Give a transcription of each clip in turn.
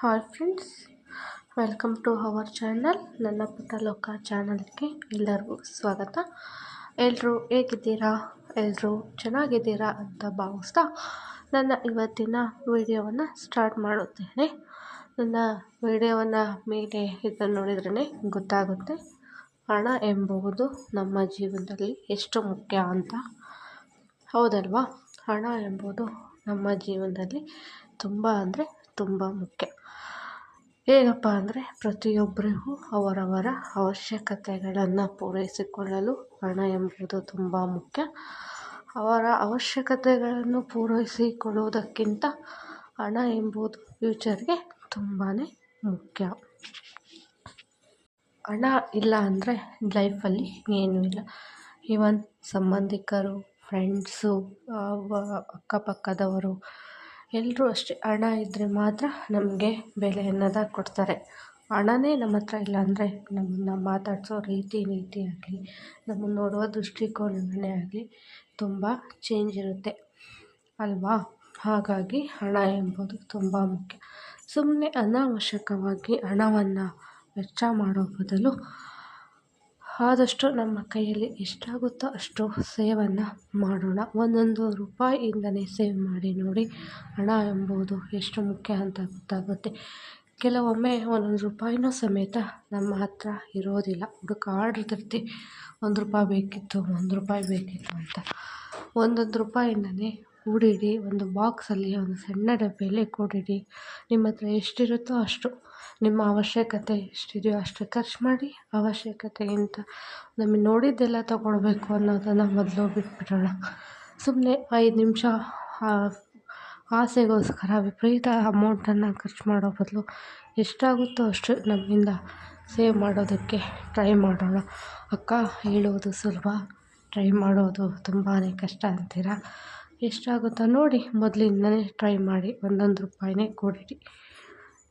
Hi friends, welcome to our channel, ನನ್ನ ಪುಟ್ಟ ಲೋಕ ಚಾನಲ್ಗೆ ಎಲ್ಲರಿಗೂ ಸ್ವಾಗತ. ಎಲ್ಲರೂ ಹೇಗಿದ್ದೀರಾ? ಎಲ್ಲರೂ ಚೆನ್ನಾಗಿದ್ದೀರಾ ಅಂತ ಭಾವಿಸ್ತಾ ನನ್ನ ಇವತ್ತಿನ ವಿಡಿಯೋವನ್ನು ಸ್ಟಾರ್ಟ್ ಮಾಡುತ್ತೇನೆ. ನನ್ನ ವಿಡಿಯೋವನ್ನು ಮೇಲೆ ಇದನ್ನು ನೋಡಿದ್ರೇ ಗೊತ್ತಾಗುತ್ತೆ, ಹಣ ಎಂಬುವುದು ನಮ್ಮ ಜೀವನದಲ್ಲಿ ಎಷ್ಟು ಮುಖ್ಯ ಅಂತ. ಹೌದಲ್ವಾ? ಹಣ ಎಂಬುದು ನಮ್ಮ ಜೀವನದಲ್ಲಿ ತುಂಬ ಅಂದರೆ ತುಂಬ ಮುಖ್ಯ. ಹೇಗಪ್ಪ ಅಂದರೆ ಪ್ರತಿಯೊಬ್ಬರಿಗೂ ಅವರವರ ಅವಶ್ಯಕತೆಗಳನ್ನು ಪೂರೈಸಿಕೊಳ್ಳಲು ಹಣ ಎಂಬುದು ತುಂಬ ಮುಖ್ಯ. ಅವರ ಅವಶ್ಯಕತೆಗಳನ್ನು ಪೂರೈಸಿಕೊಳ್ಳುವುದಕ್ಕಿಂತ ಹಣ ಎಂಬುದು ಫ್ಯೂಚರ್ಗೆ ತುಂಬಾ ಮುಖ್ಯ. ಹಣ ಇಲ್ಲ ಅಂದರೆ ಲೈಫಲ್ಲಿ ಏನೂ ಇಲ್ಲ. ಈವನ್ ಸಂಬಂಧಿಕರು, ಫ್ರೆಂಡ್ಸು ಅಕ್ಕಪಕ್ಕದವರು ಎಲ್ಲರೂ ಅಷ್ಟೇ ಹಣ ಇದ್ದರೆ ಮಾತ್ರ ನಮಗೆ ಬೆಲೆ ಅನ್ನೋದು ಕೊಡ್ತಾರೆ. ಹಣನೇ ನಮ್ಮ ಹತ್ರ ಇಲ್ಲ ಅಂದರೆ ನಮ್ಮನ್ನು ಮಾತಾಡಿಸೋ ರೀತಿ ನೀತಿ ಆಗಲಿ, ನಮ್ಮನ್ನು ನೋಡುವ ದೃಷ್ಟಿಕೋನವೇ ಆಗಲಿ ತುಂಬ ಚೇಂಜ್ ಇರುತ್ತೆ. ಅಲ್ವಾ? ಹಾಗಾಗಿ ಹಣ ಎಂಬುದು ತುಂಬ ಮುಖ್ಯ. ಸುಮ್ಮನೆ ಅನಾವಶ್ಯಕವಾಗಿ ಹಣವನ್ನು ವೆಚ್ಚ ಮಾಡೋ ಬದಲು ಆದಷ್ಟು ನಮ್ಮ ಕೈಯಲ್ಲಿ ಎಷ್ಟಾಗುತ್ತೋ ಅಷ್ಟು ಸೇವನ್ನು ಮಾಡೋಣ. ಒಂದೊಂದು ರೂಪಾಯಿಯಿಂದಲೇ ಸೇವ್ ಮಾಡಿ ನೋಡಿ ಹಣ ಎಂಬುದು ಎಷ್ಟು ಮುಖ್ಯ ಅಂತ ಗೊತ್ತಾಗುತ್ತೆ. ಕೆಲವೊಮ್ಮೆ ಒಂದೊಂದು ರೂಪಾಯಿನೂ ಸಮೇತ ನಮ್ಮ ಹತ್ರ ಇರೋದಿಲ್ಲ. ಹುಡುಕಾಡಿರ್ತಿರ್ತೀವಿ ಒಂದು ರೂಪಾಯಿ ಬೇಕಿತ್ತು, ಒಂದು ರೂಪಾಯಿ ಬೇಕಿತ್ತು ಅಂತ. ಒಂದೊಂದು ರೂಪಾಯಿಂದಲೇ ಕೂಡಿಡಿ, ಒಂದು ಬಾಕ್ಸಲ್ಲಿ ಒಂದು ಸಣ್ಣ ಡಬ್ಬಿಯಲ್ಲಿ ಕೂಡಿಡಿ. ನಿಮ್ಮ ಹತ್ರ ಎಷ್ಟಿರುತ್ತೋ ಅಷ್ಟು. ನಿಮ್ಮ ಅವಶ್ಯಕತೆ ಎಷ್ಟಿದೆಯೋ ಅಷ್ಟು ಖರ್ಚು ಮಾಡಿ ಅವಶ್ಯಕತೆಗಿಂತ ನಮಗೆ ನೋಡಿದ್ದೆಲ್ಲ ತಗೊಳ್ಬೇಕು ಅನ್ನೋದನ್ನು ಮೊದಲು ಬಿಟ್ಬಿಡೋಣ. ಸುಮ್ಮನೆ ಐದು ನಿಮಿಷ ಆಸೆಗೋಸ್ಕರ ವಿಪರೀತ ಅಮೌಂಟನ್ನು ಖರ್ಚು ಮಾಡೋ ಬದಲು ಎಷ್ಟಾಗುತ್ತೋ ಅಷ್ಟು ನಮ್ಮಿಂದ ಸೇವ್ ಮಾಡೋದಕ್ಕೆ ಟ್ರೈ ಮಾಡೋಣ. ಅಕ್ಕ ಹೇಳೋದು ಸುಲಭ, ಟ್ರೈ ಮಾಡೋದು ತುಂಬಾ ಕಷ್ಟ ಅಂತೀರ? ಎಷ್ಟಾಗುತ್ತೋ ನೋಡಿ ಮೊದಲಿಂದನೇ ಟ್ರೈ ಮಾಡಿ ಒಂದೊಂದು ರೂಪಾಯಿನೇ ಕೂಡಿಡಿ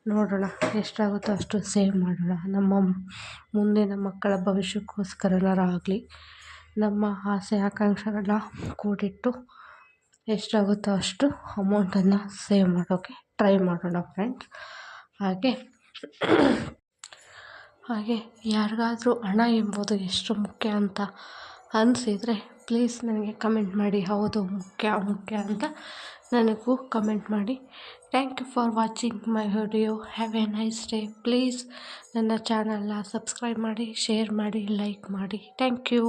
ನೋಡೋಣ ಎಷ್ಟಾಗುತ್ತೋ ಅಷ್ಟು ಸೇವ್ ಮಾಡೋಣ. ನಮ್ಮ ಮುಂದಿನ ಮಕ್ಕಳ ಭವಿಷ್ಯಕ್ಕೋಸ್ಕರನಾರಾಗಲಿ ನಮ್ಮ ಆಸೆ ಆಕಾಂಕ್ಷೆಗಳನ್ನ ಕೂಡಿಟ್ಟು ಎಷ್ಟಾಗುತ್ತೋ ಅಷ್ಟು ಅಮೌಂಟನ್ನು ಸೇವ್ ಮಾಡೋಕ್ಕೆ ಟ್ರೈ ಮಾಡೋಣ ಫ್ರೆಂಡ್ಸ್ ಹಾಗೆ ಹಾಗೆ ಯಾರಿಗಾದರೂ ಹಣ ಎಂಬುದು ಎಷ್ಟು ಮುಖ್ಯ ಅಂತ ಅನಿಸಿದರೆ ಪ್ಲೀಸ್ ನನಗೆ ಕಮೆಂಟ್ ಮಾಡಿ. ಹೌದು, ಮುಖ್ಯ ಮುಖ್ಯ ಅಂತ ನನಗೂ ಕಮೆಂಟ್ ಮಾಡಿ. Thank you for watching my video have a nice day please ನನ್ನ ಚಾನಲ್ನ ಸಬ್ಸ್ಕ್ರೈಬ್ ಮಾಡಿ ಶೇರ್ ಮಾಡಿ ಲೈಕ್ ಮಾಡಿ. Thank you